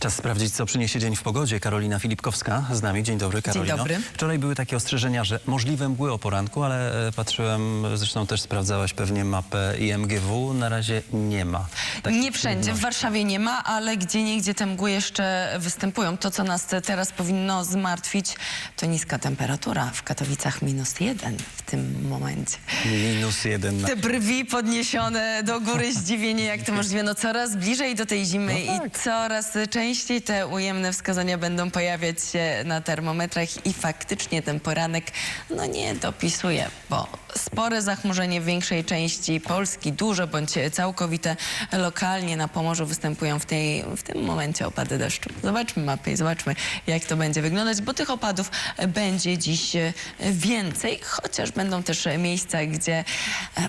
Czas sprawdzić, co przyniesie dzień w pogodzie. Karolina Filipkowska z nami. Dzień dobry, Karolino. dobry. Wczoraj były takie ostrzeżenia, że możliwe mgły o poranku, ale e, patrzyłem, zresztą też sprawdzałaś pewnie mapę IMGW. Na razie nie ma. Nie wszędzie, w. Warszawie nie ma, ale gdzie niegdzie te mgły jeszcze występują. To, co nas teraz powinno zmartwić, to niska temperatura. W Katowicach minus jeden w tym momencie. Minus jeden na... Te brwi podniesione do góry, zdziwienie, jak to możliwe. No coraz bliżej do tej zimy No tak. i coraz częściej te ujemne wskazania będą pojawiać się na termometrach i faktycznie ten poranek no nie dopisuje, bo spore zachmurzenie w większej części Polski, duże bądź całkowite lokalnie na Pomorzu występują w, tej, w tym momencie opady deszczu. Zobaczmy mapę i zobaczmy, jak to będzie wyglądać, bo tych opadów będzie dziś więcej, chociaż będą też miejsca, gdzie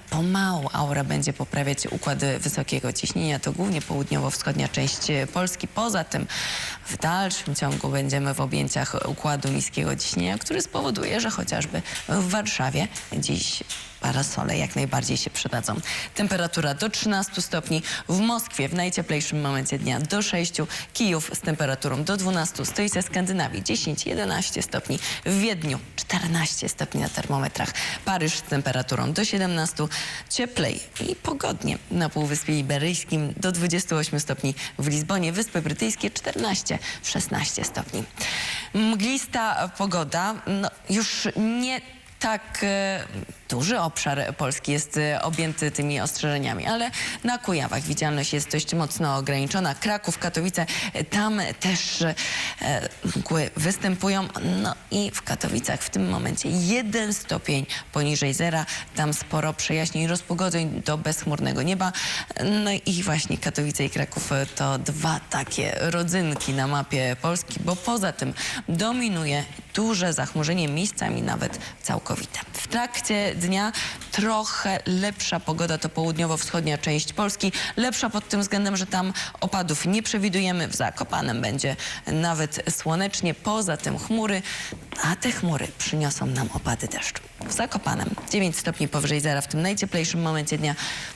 pomału aura będzie poprawiać układy wysokiego ciśnienia. To głównie południowo-wschodnia część Polski. Poza tym w dalszym ciągu będziemy w objęciach układu niskiego ciśnienia, który spowoduje, że chociażby w Warszawie dziś parasole jak najbardziej się przydadzą. Temperatura do 13 stopni, w Moskwie w najcieplejszym momencie dnia do 6, Kijów z temperaturą do 12, stolica Skandynawii 10-11 stopni, w Wiedniu 14 stopni na termometrach, Paryż z temperaturą do 17, cieplej i pogodnie na Półwyspie Iberyjskim do 28 stopni, w Lizbonie Wyspy Brytyjskie 14-16 stopni. Mglista pogoda, no już nie tak e, duży obszar Polski jest e, objęty tymi ostrzeżeniami, ale na Kujawach widzialność jest dość mocno ograniczona. Kraków, Katowice, e, tam też e, mgły występują. No i w Katowicach w tym momencie jeden stopień poniżej zera. Tam sporo przejaśnień, rozpogodzeń do bezchmurnego nieba. No i właśnie Katowice i Kraków to dwa takie rodzynki na mapie Polski, bo poza tym dominuje duże zachmurzenie, miejscami nawet całkowite. W trakcie dnia trochę lepsza pogoda to południowo-wschodnia część Polski. Lepsza pod tym względem, że tam opadów nie przewidujemy. W Zakopanem będzie nawet słonecznie. Poza tym chmury, a te chmury przyniosą nam opady deszczu. W Zakopanem 9 stopni powyżej zera w tym najcieplejszym momencie dnia.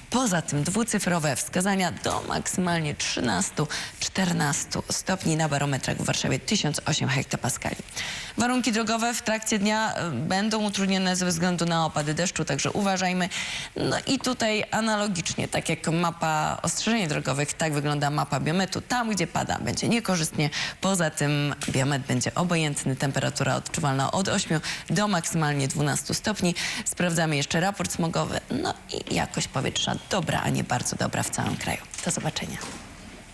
Poza tym dwucyfrowe wskazania do maksymalnie 13-14 stopni na barometrach w Warszawie 1008 hektopaskali. Warunki drogowe w trakcie dnia y, będą utrudnione ze względu na opady deszczu, także uważajmy. No i tutaj analogicznie, tak jak mapa ostrzeżeń drogowych, tak wygląda mapa biometu. Tam, gdzie pada, będzie niekorzystnie. Poza tym biomet będzie obojętny, temperatura odczuwalna od 8 do maksymalnie 12 stopni. Sprawdzamy jeszcze raport smogowy. No i jakość powietrza dobra, a nie bardzo dobra w całym kraju. Do zobaczenia.